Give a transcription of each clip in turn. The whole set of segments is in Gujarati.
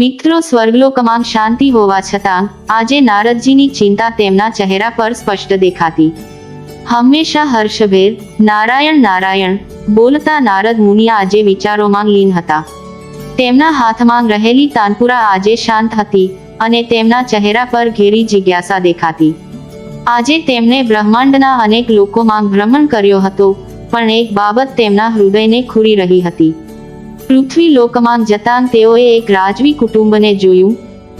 મિત્રો સ્વર્ગલોકમાં શાંતિ હોવા છતાં, આજે નારદજીની ચિંતા તેમના ચહેરા પર સ્પષ્ટ દેખાતી. હંમેશા હર્ષભેર, નારાયણ નારાયણ, બોલતા નારદ મુનિ આજે વિચારોમાં લીન હતા. તેમના હાથમાં રહેલી તાનપુરા આજે શાંત હતી અને તેમના ચહેરા પર ઘેરી જિજ્ઞાસા દેખાતી. આજે તેમણે બ્રહ્માંડના અનેક લોકોમાં ભ્રમણ કર્યો હતો, પણ એક બાબત તેમના હૃદયને ખૂરી રહી હતી. પૃથ્વી લોકમાં જતાં તેઓએ એક રાજવી કુટુંબને જોયું,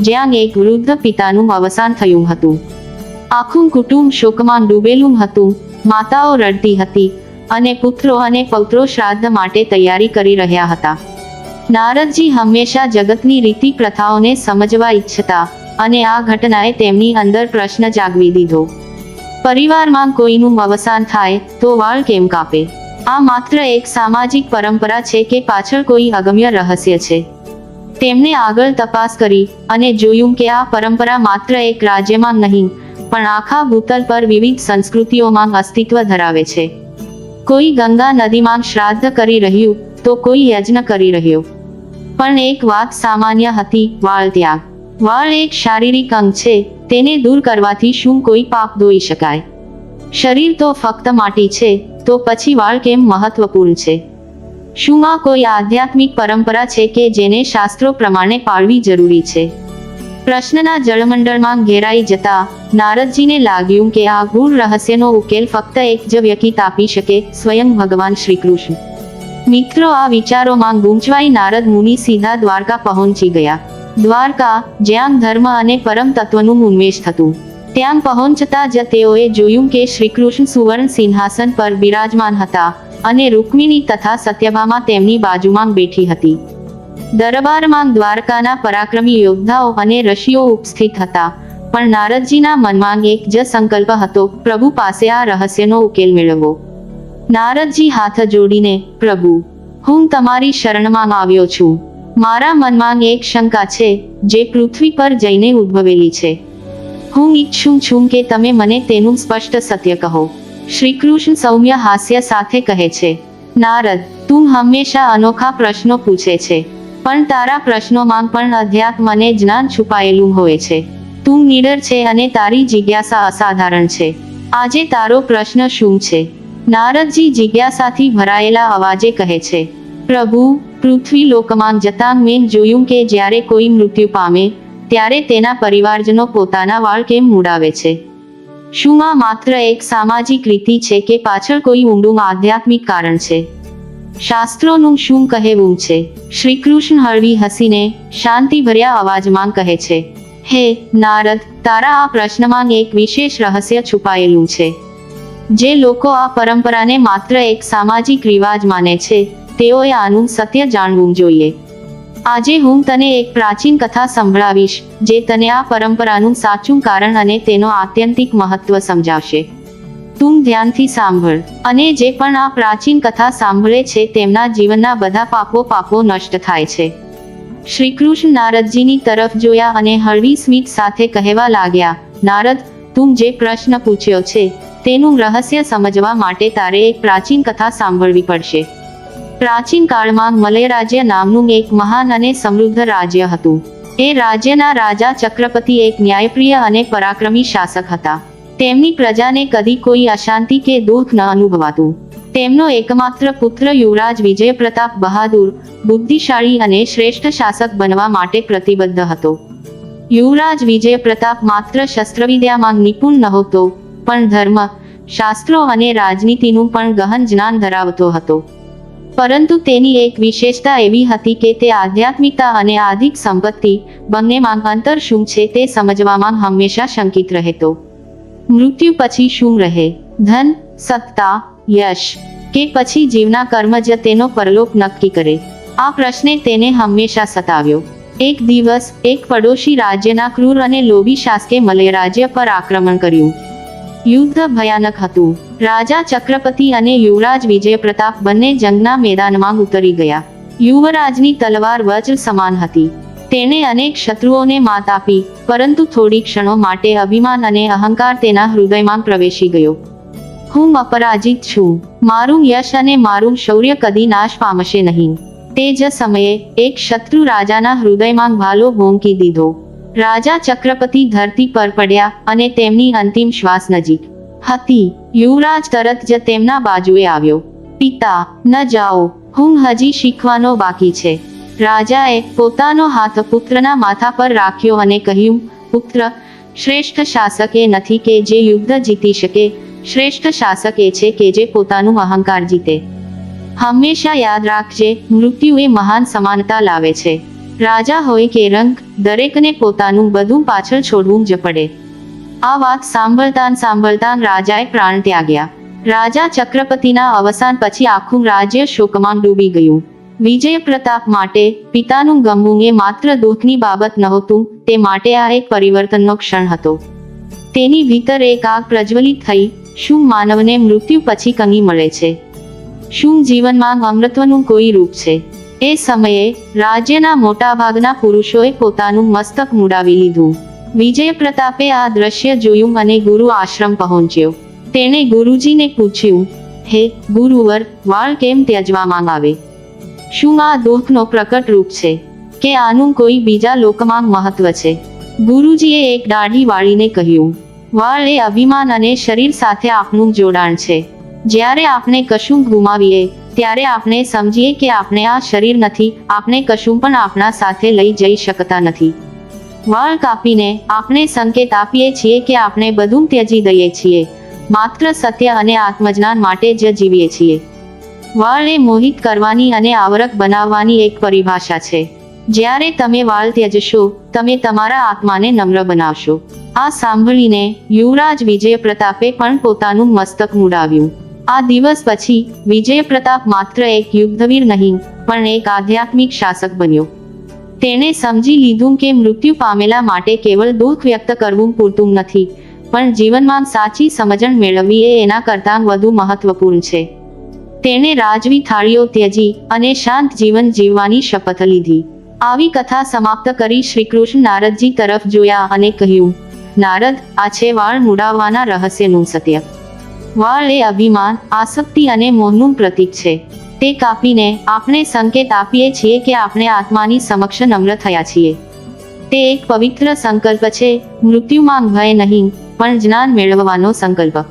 જ્યાં એક વૃદ્ધ પિતાનું અવસાન થયું હતું. આખું કુટુંબ શોકમાં ડૂબેલું હતું, માતાઓ રડતી હતી, અને પુત્રો અને પૌત્રો શ્રાદ્ધ માટે તૈયારી કરી રહ્યા હતા. નારદજી હંમેશા જગતની રીતિ પ્રથાઓને સમજવા ઈચ્છતા, અને આ ઘટનાએ તેમની અંદર પ્રશ્ન જાગવી દીધો. પરિવારમાં કોઈનું અવસાન થાય તો વાળ કેમ કાપે? આ માત્ર એક સામાજિક પરંપરા છે કે પાછળ કોઈ અગમ્ય રહસ્ય છે. તેમણે આગળ તપાસ કરી અને જોયું કે આ પરંપરા માત્ર એક રાજ્યમાં નહીં, પણ આખા ભૂતલ પર વિવિધ સંસ્કૃતિઓમાં અસ્તિત્વ ધરાવે છે. કોઈ ગંગા નદીમાં શ્રાદ્ધ કરી રહ્યું તો કોઈ યજ્ઞ કરી રહ્યો. પણ એક વાત સામાન્ય હતી, વાળ ત્યાગ. વાળ એક શારીરિક અંગ છે, તેને દૂર કરવાથી શું કોઈ પાપ ધોઈ શકાય? શરીર તો ફક્ત માટી છે, તો પછી વાળ કેમ મહત્વપૂર્ણ છે? શું આ કોઈ આધ્યાત્મિક પરંપરા છે કે જેને શાસ્ત્રો પ્રમાણે પાળવી જરૂરી છે? પ્રશ્નના જળમંડળમાં ઘેરાઈ જતા નારદજીને લાગ્યું કે આ ગૂઢ રહસ્યનો ઉકેલ ફક્ત એક જ વ્યક્તિ આપી શકે, સ્વયં ભગવાન શ્રી કૃષ્ણ મિત્રો, આ વિચારોમાં ગૂંચવાઈ નારદ મુનિ સીધા દ્વારકા પહોંચી ગયા. દ્વારકા, જ્યાં ધર્મ અને પરમ તત્વનું ઉન્મેષ થતું ત્યાં પહોંચતા જ તેઓએ જોયું કે શ્રીકૃષ્ણ સુવર્ણ સિંહાસન પર બિરાજમાન હતા અને રૂકમિણી તથા સત્યભામા તેમની બાજુમાં બેઠી હતી. દરબારમાં દ્વારકાના પરાક્રમી યોદ્ધાઓ અને ઋષિઓ ઉપસ્થિત હતા, પણ નારદજીના મનમાં એક જ સંકલ્પ હતો, પ્રભુ પાસે આ રહસ્યનો ઉકેલ મેળવવો. નારદજી હાથ જોડીને, પ્રભુ, હું તમારી શરણમાં આવ્યો છું. મારા મનમાં એક શંકા છે, જે પૃથ્વી પર જઈને ઉદ્ભવેલી છે. હું ઈચ્છું છું કે તમે મને તેનું સ્પષ્ટ સત્ય કહો. શ્રી કૃષ્ણ સૌમ્ય હાસ્ય સાથે કહે છે, નારદ, તું હંમેશા અનોખા પ્રશ્નો પૂછે છે, પણ તારા પ્રશ્નોમાં પણ અધ્યાત્મ અને જ્ઞાન છુપાયેલું હોય છે. તું નીડર છે અને તારી જિજ્ઞાસા અસાધારણ છે. આજે તારો પ્રશ્ન શું છે? નારદજી જિજ્ઞાસાથી ભરાયેલા અવાજે કહે છે, પ્રભુ, પૃથ્વી લોકમાં જતાં મેં જોયું કે જ્યારે કોઈ મૃત્યુ પામે ત્યારે તેના પરિવારજનો પોતાના વાળ કેમ મૂડાવે છે. શું આ માત્ર એક સામાજિક રીતિ છે કે પાછળ કોઈ ઊંડું આધ્યાત્મિક કારણ છે? શાસ્ત્રોનું શું કહેવું છે? શ્રી કૃષ્ણ હળવી હસીને શાંતિભર્યા અવાજમાં કહે છે, હે, નારદ, તારા આ પ્રશ્નમાં એક વિશેષ રહસ્ય છુપાયેલું છે. જે લોકો આ પરંપરાને માત્ર એક સામાજિક રિવાજ માને છે, તેઓએ આનું સત્ય જાણવું જોઈએ. આજે હું તને એક પ્રાચીન કથા સંભળાવીશ, જે તને આ પરંપરાનું સાચું કારણ અને તેનો આત્યંતિક મહત્વ સમજાવશે. તું ધ્યાનથી સાંભળ, અને જે પણ આ પ્રાચીન કથા સાંભળે છે તેમના જીવનના બધા પાપો પાપો નષ્ટ થાય છે. શ્રી કૃષ્ણ નારદજીની તરફ જોયા અને હળવી સ્મિત સાથે કહેવા લાગ્યા, નારદ, તું જે પ્રશ્ન પૂછ્યો છે, તેનું રહસ્ય સમજવા માટે તારે એક પ્રાચીન કથા સાંભળવી પડશે. પ્રાચીન કાળમાં મલય રાજ્ય નામનું એક મહાન અને સમૃદ્ધ રાજ્ય હતું. એ રાજ્યના રાજા ચક્રપતિ એક ન્યાયપ્રિય અને પરાક્રમી શાસક હતા. તેમની પ્રજાને કદી કોઈ અશાંતિ કે દુઃખ ન અનુભવાતું. તેમનો એકમાત્ર પુત્ર યુવરાજ વિજય પ્રતાપ બહાદુર, બુદ્ધિશાળી અને શ્રેષ્ઠ શાસક બનવા માટે પ્રતિબદ્ધ હતો. યુવરાજ વિજય પ્રતાપ માત્ર શસ્ત્રવિદ્યામાં નિપુણ નહોતો, પણ ધર્મ, શાસ્ત્રો અને રાજનીતિનું પણ ગહન જ્ઞાન ધરાવતો હતો. પરંતુ તેની એક વિશેષતા એવી હતી કે તે આધ્યાત્મિકતા અને આધિક સંપત્તિ બંનેમાં અંતર શું છે તે સમજવામાં હંમેશા શંકિત રહેતો. મૃત્યુ પછી શું રહે? ધન, સત્તા, યશ કે પછી જીવના કર્મ જ તેનો પરલોક નક્કી કરે? આ પ્રશ્ને તેને હંમેશા સતાવ્યો. એક દિવસ, એક પડોશી રાજ્યના ક્રૂર અને લોભી શાસકે મલય રાજ્ય પર આક્રમણ કર્યું. યુદ્ધ ભયાનક હતું. રાજા ચક્રપતિ અને યુવરાજ વિજય પ્રતાપ બંને જંગના મેદાનમાં ઉતરી ગયા. યુવરાજની તલવાર વજ્ર સમાન હતી. તેણે અનેક શત્રુઓને માત આપી, પરંતુ થોડી ક્ષણો માટે અભિમાન અને અહંકાર તેના હૃદયમાં પ્રવેશી ગયો. હું અપરાજિત છું. મારું યશ અને મારું શૌર્ય કદી નાશ પામશે નહીં. તે જ સમયે, એક શત્રુ રાજાના હૃદયમાં ભાલો ભોંકી દીધો. રાજા ચક્રપતિ ધરતી પર પડ્યા અને તેમની અંતિમ શ્વાસ નજીક. હતી. યુવરાજ તરત જ તેમના બાજુએ આવ્યો. પિતા, ન જાઓ. હું હજી શીખવાનો બાકી છે. રાજાએ પોતાનો હાથ પુત્રના માથા પર રાખ્યો અને કહ્યું, પુત્ર, શ્રેષ્ઠ શાસક એ નથી કે જે યુદ્ધ જીતી શકે, શ્રેષ્ઠ શાસક એ છે કે જે પોતાનું અહંકાર જીતે. હંમેશા યાદ રાખજે, મૃત્યુ એ મહાન સમાનતા લાવે છે. રાજા હોય કે રંગ, દરેકને પોતાનું બધું પાછળ છોડવું જ પડે. આ વાત સાંભળતાં સાંભળતાં રાજાએ પ્રાણ ત્યાગ્યા. રાજા ચક્રપતિના અવસાન પછી આખું રાજ્ય શોકમાં ડૂબી ગયું. વિજય પ્રતાપ માટે પિતાનું ગમવું એ માત્ર દુઃખની બાબત નહોતું, તે માટે આ એક પરિવર્તનનો ક્ષણ હતો. તેની ભીતર એક આગ પ્રજ્વલિત થઈ, શું માનવને મૃત્યુ પછી કંઈ મળે છે? શું જીવનમાં અમૃતનું કોઈ રૂપ છે? એ સમયે રાજ્યના મોટાભાગના પુરુષોએ પોતાનું મસ્તક મુડાવી લીધું. વિજય પ્રતાપે આ દ્રશ્ય જોયું અને ગુરુ આશ્રમ પહોંચ્યો. તેણે ગુરુજીને પૂછ્યું, હે, ગુરુવર, વાળ કેમ ત્યજવામાં આવે શું આ દુઃખનો પ્રકટ રૂપ છે? કે આનું કોઈ બીજા લોકમાં મહત્વ છે? ગુરુજીએ એક દાઢી વાળીને કહ્યું, વાળ એ અભિમાન અને શરીર સાથે આપનું જોડાણ છે. જ્યારે આપણે કશું ગુમાવીએ, ત્યારે આપણે સમજીએ કે આપણે આ શરીર નથી આપણે કશું પણ આપણા સાથે લઈ જઈ શકતા નથી. વાળ કાપીને આપણે સંકેત આપીએ છીએ કે આપણે બધું ત્યજી દઈએ છીએ. માત્ર સત્ય અને આત્મજ્ઞાન માટે જ જીવીએ છીએ. વાળ એ મોહિત કરવાની અને આવરક બનાવવાની એક પરિભાષા છે. જ્યારે તમે વાળ ત્યજશો, તમે તમારા આત્માને નમ્ર બનાવશો. આ સાંભળીને યુવરાજ વિજય પ્રતાપે પણ પોતાનું મસ્તક મુડાવ્યું. આ દિવસ પછી વિજય પ્રતાપ માત્ર એક યુદ્ધવીર નહીં, પણ એક આધ્યાત્મિક શાસક બન્યો. તેણે સમજી લીધું કે મૃત્યુ પામેલા માટે કેવળ દુઃખ વ્યક્ત કરવું પૂરતું નથી, પણ જીવનમાં સાચી સમજણ મેળવવી એ એના કરતાં વધુ મહત્વપૂર્ણ છે. તેણે રાજવી થાળીઓ ત્યજી અને શાંત જીવન જીવવાની શપથ લીધી. આવી કથા સમાપ્ત કરી શ્રીકૃષ્ણ નારદજી તરફ જોયા અને કહ્યું, નારદ આ છે વાળ મુડાવવાના રહસ્યનું સત્ય. વાળ એ અભિમાન, આસક્તિ અને મોહનું પ્રતીક છે. તે કાપીને આપણે સંકેત આપીએ છીએ કે આપણે આત્માની સમક્ષ નમ્ર થયા છીએ. તે એક પવિત્ર સંકલ્પ છે, મૃત્યુમાં ભય નહીં, પણ જ્ઞાન મેળવવાનો સંકલ્પ.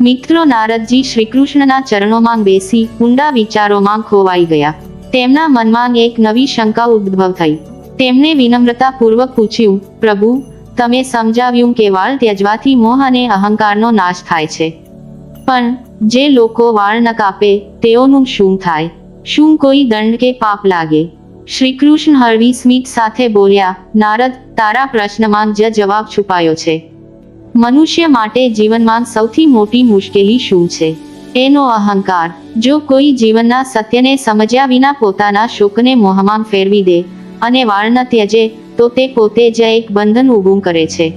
મિત્રો, નારદજી શ્રીકૃષ્ણના ચરણોમાં બેસી ઊંડા વિચારોમાં ખોવાઈ ગયા. તેમના મનમાં એક નવી શંકા ઉદ્ભવ થઈ. તેમણે વિનમ્રતાપૂર્વક પૂછ્યું, પ્રભુ, તમે સમજાવ્યું કે વાળ ત્યજવાથી મોહ અને અહંકારનો નાશ થાય છે. પણ જે લોકો વાળ ન કાપે તેઓનું શું થાય? શું કોઈ દંડ કે પાપ લાગે? શ્રી કૃષ્ણ હળવી સ્મિત સાથે બોલ્યા, નારદ, તારા પ્રશ્નમાં જ જવાબ છુપાયો છે. મનુષ્ય માટે જીવનમાં સૌથી મોટી મુશ્કેલી શું છે? એનો અહંકાર, જો કોઈ જીવનના સત્યને સમજ્યા વિના પોતાના શોકને મોહમાં ફેરવી દે અને વાળ ન ત્યજે, તો તે પોતે જ એક બંધન ઊભું કરે છે.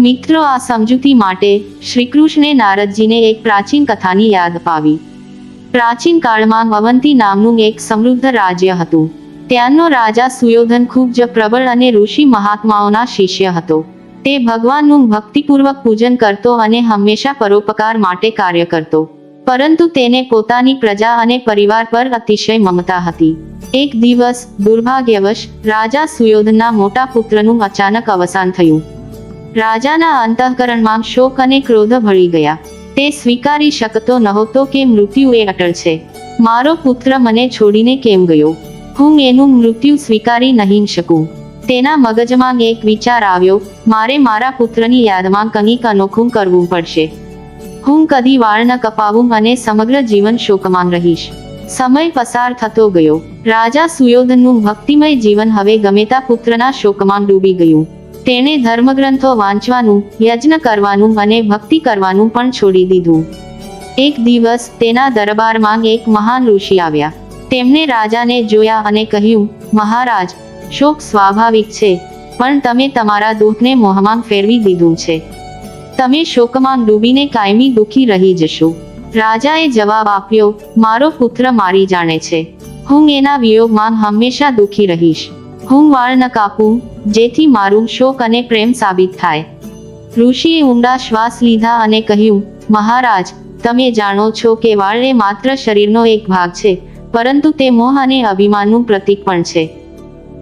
મિત્રો આ સમજૂતી માટે શ્રીકૃષ્ણે નારદજીને એક પ્રાચીન કથાની યાદ અપાવી. પ્રાચીન કાળમાં અવંતી નામનું એક સમૃદ્ધ રાજ્ય હતું. ત્યાંનો રાજા સુયોધન ખૂબ જ પ્રબળ અને ઋષિ મહાત્માઓના શિષ્ય હતો. તે ભગવાનનું ભક્તિપૂર્વક પૂજન કરતો અને હંમેશા પરોપકાર માટે કાર્ય કરતો. પરંતુ તેને પોતાની પ્રજા અને પરિવાર પર અતિશય મમતા હતી. એક દિવસ દુર્ભાગ્યવશ રાજા સુયોધનના મોટા પુત્રનું અચાનક અવસાન થયું. રાજાના અંતઃકરણમાં શોક અને ક્રોધ ભળી ગયા. તે સ્વીકારી શકતો નહોતો કે મૃત્યુ એ અટળ છે. મારો પુત્ર મને છોડીને કેમ ગયો? હું એનું મૃત્યુ સ્વીકારી નહીં શકું. તેના મગજમાં એક વિચાર આવ્યો, મારે મારા પુત્રની યાદમાં કંઈક અનોખું કરવું પડશે. હું કદી વાળ ન કપાવું અને સમગ્ર જીવન શોકમાં રહીશ. સમય પસાર થતો ગયો. રાજા સુયોધનનું ભક્તિમય જીવન હવે ગમેતા પુત્રના શોકમાં ડૂબી ગયું. તેણે ધર્મગ્રંથો વાંચવાનું, યજ્ઞ કરવાનું અને ભક્તિ કરવાનું પણ છોડી દીધું. એક દિવસ તેના દરબારમાં એક મહાન ઋષિ આવ્યા. તેમણે રાજાને જોયા અને કહ્યું, મહારાજ, શોક સ્વાભાવિક છે, પણ તમે તમારા દુઃખને મોહમાં ફેરવી દીધું છે. તમે શોકમાં ડૂબીને કાયમી દુઃખી રહી જશો. રાજાએ જવાબ આપ્યો, મારો પુત્ર મારી જાણે છે. હું એના વિયોગમાં હંમેશા દુઃખી રહીશ. હું વાળ ન કાપું, જેથી મારું શોક અને પ્રેમ સાબિત થાય. ઋષિએ ઊંડા શ્વાસ લીધા અને કહ્યું, મહારાજ, તમે જાણો છો કે વાળ એ માત્ર શરીરનો એક ભાગ છે, પરંતુ તે મોહ અને અભિમાનનું પ્રતીક પણ છે.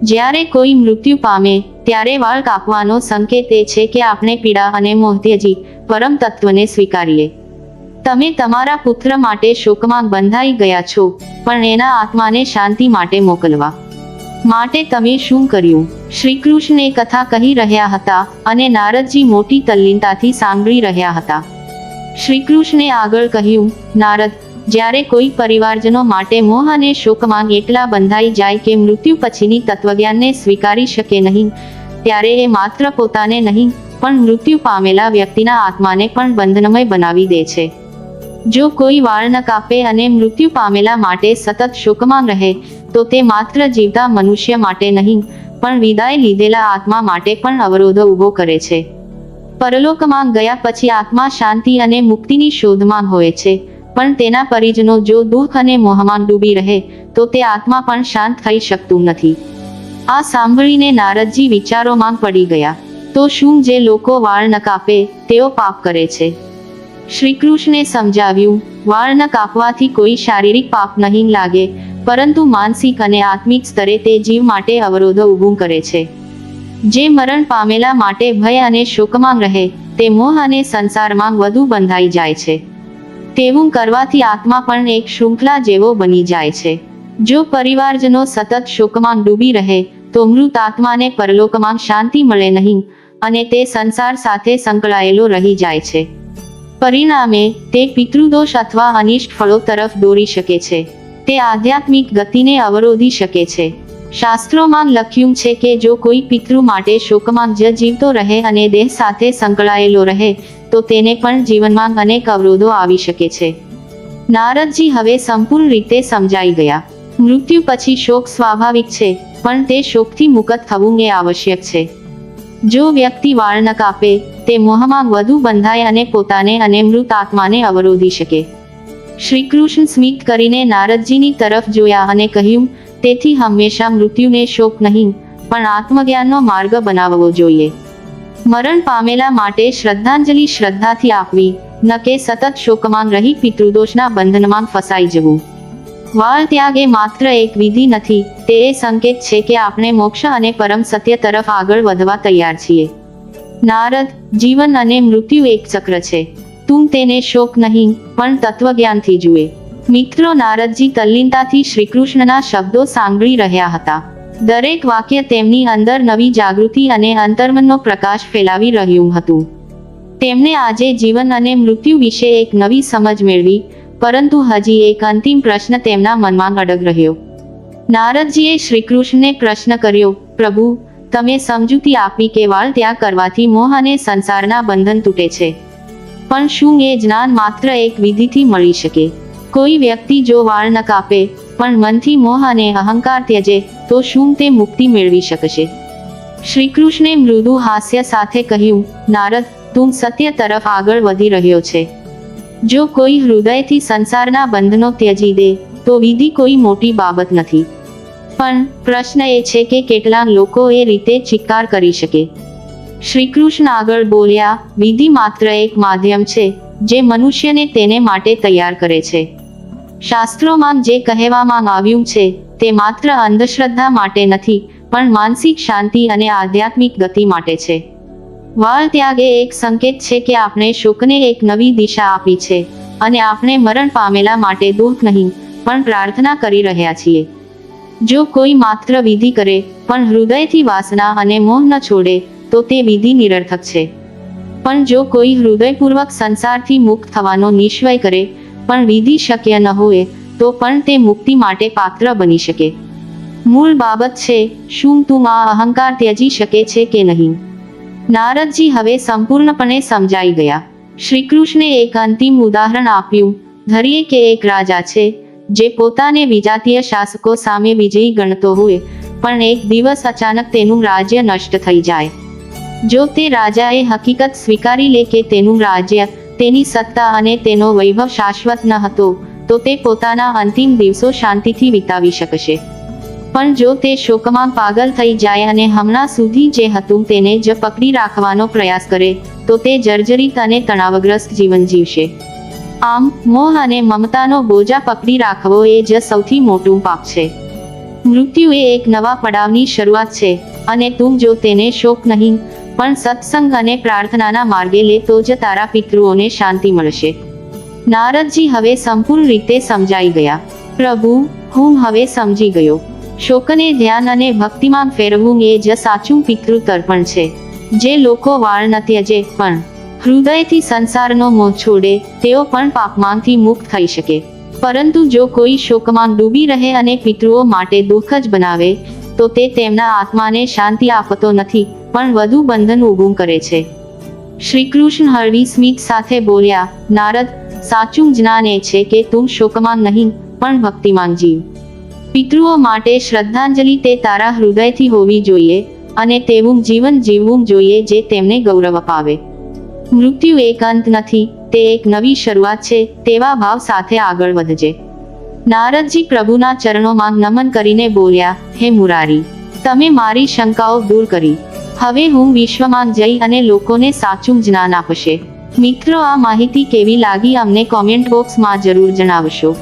જ્યારે કોઈ મૃત્યુ પામે, ત્યારે વાળ કાપવાનો સંકેત એ છે કે આપણે પીડા અને મોહ ત્યજી પરમ તત્વને સ્વીકારીએ. તમે તમારા પુત્ર માટે શોકમાં બંધાઈ ગયા છો, પણ એના આત્માને શાંતિ માટે મોકલવા. માટે તમે શું કર્યું? શ્રી કૃષ્ણે કથા કહી રહ્યા હતા અને નારદજી મોટી તલ્લીનતાથી સાંભળી રહ્યા હતા. શ્રી કૃષ્ણે આગળ કહ્યું, નારદ, જ્યારે કોઈ પરિવારજનો માટે મોહ અને શોકમાં એટલા બંધાઈ જાય કે મૃત્યુ પછીની તત્વજ્ઞાનને સ્વીકારી શકે નહીં, ત્યારે એ માત્ર પોતાને નહીં, પણ મૃત્યુ પામેલા વ્યક્તિના આત્માને પણ બંધનમય બનાવી દે છે. જો કોઈ વાળ ન કાપે અને મૃત્યુ પામેલા માટે સતત શોકમાં રહે તો તે માત્ર જીવતા મનુષ્ય માટે નહીં, પણ વિદાય લીધેલા આત્મા માટે પણ અવરોધો ઊભો કરે છે. પરલોકમાં ગયા પછી આત્મા શાંતિ અને મુક્તિની શોધમાં હોય છે, પણ તેના પરિજનો જો દુઃખ અને મોહમાં ડૂબી રહે, તો તે આત્મા પણ શાંત થઈ શકતું નથી. આ સાંભળીને નારદજી વિચારોમાં પડી ગયા, તો શું જે લોકો વાળ ન કાપે, તેઓ પાપ કરે છે. શ્રીકૃષ્ણે સમજાવ્યું, વાળ ન કાપવાથી કોઈ શારીરિક પાપ નહીં લાગે પરંતુ માનસિક અને આત્મિક સ્તરે તે જીવ માટે અવરોધો ઊભું કરે છે. જે મરણ પામેલા માટે ભય અને શોકમાં રહે, તે મોહ અને સંસારમાં વધુ બંધાઈ જાય છે. તેવું કરવાથી આત્મા પણ એક શૃંખલા જેવો બની જાય છે. જો પરિવારજનો સતત શોકમાં ડૂબી રહે, તો મૃત આત્માને પરલોકમાં શાંતિ મળે નહીં અને તે સંસાર સાથે સંકળાયેલો રહી જાય છે. પરિણામે, તે પિતૃદોષ અથવા અનિષ્ટ ફળો તરફ દોરી શકે છે. તે આધ્યાત્મિક ગતિને અવરોધી શકે છે. શાસ્ત્રોમાં લખ્યું છે કે જો કોઈ પિતૃ માટે શોકમાં જ જીવતો રહે અને દેહ સાથે સંકળાયેલો રહે, તો તેને પણ જીવનમાં અનેક અવરોધો આવી શકે છે. નારદજી હવે સંપૂર્ણ રીતે સમજાઈ ગયા. મૃત્યુ પછી શોક સ્વાભાવિક છે, પણ તે શોકથી મુક્ત થવું એ આવશ્યક છે. જો વ્યક્તિ વાળ ન કાપે, તે મોહમાં વધુ બંધાય અને પોતાને અને મૃત આત્માને અવરોધી શકે. શ્રી કૃષ્ણ સ્મિત કરીને નારદજીની તરફ જોયા અને કહ્યું, તેથી હંમેશા મૃત્યુને શોક નહીં, પણ આત્મજ્ઞાનનો માર્ગ બનાવવો જોઈએ. મરણ પામેલા માટે શ્રદ્ધાંજલિ શ્રદ્ધાથી આપવી, ન કે સતત શોકમાં રહી પિતૃદોષના બંધનમાં ફસાઈ જવું. વાળ ત્યાગ એ માત્ર એક વિધિ નથી, તે એ સંકેત છે કે આપણે મોક્ષ અને પરમ સત્ય તરફ આગળ વધવા તૈયાર છીએ. નારદ, જીવન અને મૃત્યુ એક ચક્ર છે. તું તેને શોક નહીં, પણ તત્વજ્ઞાનથી જુએ. મિત્રો નારદજી તલ્લીનતાથી શ્રીકૃષ્ણના શબ્દો સાંભળી રહ્યા હતા. દરેક વાક્ય તેમની અંદર નવી જાગૃતિ અને અંતર્મનનો પ્રકાશ ફેલાવી રહ્યું હતું. તેમણે આજે જીવન અને મૃત્યુ વિશે એક નવી સમજ મેળવી, પરંતુ હજી એક અંતિમ પ્રશ્ન તેમના મનમાં અડગ રહ્યો. નારદજીએ શ્રીકૃષ્ણને પ્રશ્ન કર્યો, પ્રભુ, તમે સમજૂતી આપી કે વાળ ત્યાગ કરવાથી મોહ અને સંસારના બંધન તૂટે છે. પણ શું એ જ્ઞાન માત્ર એક વિધિથી મળી શકે? કોઈ વ્યક્તિ જો વાળ ન કાપે, પણ મનથી મોહ અને અહંકાર ત્યજે, તો શું તે મુક્તિ મેળવી શકશે? શ્રીકૃષ્ણે મૃદુ હાસ્ય સાથે કહ્યું, નારદ, તું સત્ય તરફ આગળ વધી રહ્યો છે. જો કોઈ હૃદયથી સંસારના બંધનો ત્યજી દે, તો વિધિ કોઈ મોટી બાબત નથી. પણ પ્રશ્ન એ છે કે કેટલા લોકો એ રીતે ચિકાર કરી શકે? શ્રી કૃષ્ણ આગળ બોલ્યા, વિધિ માત્ર એક માધ્યમ છે, જે મનુષ્યને તેને માટે તૈયાર કરે છે. શાસ્ત્રોમાં જે કહેવામાં આવ્યું છે, તે માત્ર અંધશ્રદ્ધા માટે નથી, પણ માનસિક શાંતિ અને આધ્યાત્મિક ગતિ માટે છે. વાળ ત્યાગ એ એક સંકેત છે કે આપણે શોકને એક નવી દિશા આપી છે, અને આપણે મરણ પામેલા માટે દુઃખ નહીં, પણ પ્રાર્થના કરી રહ્યા છીએ. જો કોઈ માત્ર વિધિ કરે, પણ હૃદયથી વાસના અને મોહ ન છોડે તો તે વિધિ નિરર્થક છે. પણ જો કોઈ હૃદયપૂર્વક સંસારથી મુક્ત થવાનો નિશ્ચય કરે, પણ વિધિ શક્ય ન હોય, તો પણ તે મુક્તિ માટે પાત્ર બની શકે. મૂળ બાબત છે, શું તું આ અહંકાર ત્યજી શકે છે કે નહીં? નારદજી હવે સંપૂર્ણપણે સમજાઈ ગયા. શ્રી કૃષ્ણે એક અંતિમ ઉદાહરણ આપ્યું. ધરીએ કે એક રાજા છે, જે પોતાને વિજાતીય શાસકો સામે વિજયી ગણતો હોય, પણ એક દિવસ અચાનક તેનું રાજ્ય નષ્ટ થઈ જાય. જો તે રાજાએ હકીકત સ્વીકારી લે કે તેનું રાજ્ય, તેની સત્તા અને તેનો વૈભવ શાશ્વત ન હતો, તો તે પોતાના અંતિમ દિવસો શાંતિથી વિતાવી શકશે. પણ જો તે શોકમાં પાગલ થઈ જાય અને હમણાં સુધી જે હતું તેને જ પકડી રાખવાનો પ્રયાસ કરે, તો તે જર્જરિત અને તણાવગ્રસ્ત જીવન જીવશે. આમ, મોહ અને મમતાનો બોજા પકડી રાખવો એ જ સૌથી મોટું પાપ છે. મૃત્યુ એ એક નવા પડાવની શરૂઆત છે, અને તું જો તેને શોક નહીં પણ સત્સંગ અને પ્રાર્થનાના માર્ગે લે તો જ તારા પિતૃઓને શાંતિ મળશે. નારદજી હવે સંપૂર્ણ રીતે સમજાઈ ગયા. પ્રભુ, હું હવે સમજી ગયો. શોકને ધ્યાન અને ભક્તિમાં ફેરવવું એ જ સાચું પિતૃ તર્પણ છે. જે લોકો વાળ ન ત્યજે પણ હૃદયથી સંસારનો મોહ છોડે, તેઓ પણ પાપમાંથી મુક્ત થઈ શકે. પરંતુ જો કોઈ શોકમાં ડૂબી રહે અને પિતૃઓ માટે દુઃખ જ બનાવે, તો તે તેમના આત્માને શાંતિ આપતો નથી. પણ વધુ બંધન ઊભું કરે છે. શ્રી કૃષ્ણ હળવી સ્મિત સાથે બોલ્યા, નારદ, સાચું જ્ઞાન એ છે કે તું શોકમાં નહીં, પણ ભક્તિમાન જીવ. પિતૃઓ માટે શ્રદ્ધાંજલિ તે તારા હૃદયથી હોવી જોઈએ અને તેવું જીવન જીવવું જોઈએ જે તેમને ગૌરવ અપાવે. મૃત્યુ એક અંત નથી, તે એક નવી શરૂઆત છે, તેવા ભાવ સાથે આગળ વધજે. નારદજી પ્રભુના ચરણોમાં નમન કરીને બોલ્યા, હે મુરારી, તમે મારી શંકાઓ દૂર કરી. હવે હું વિશ્વમાં જઈ અને લોકોને સાચું જ્ઞાન આપશે. મિત્રો, આ માહિતી કેવી લાગી અમને કોમેન્ટ બોક્સમાં જરૂર જણાવશો.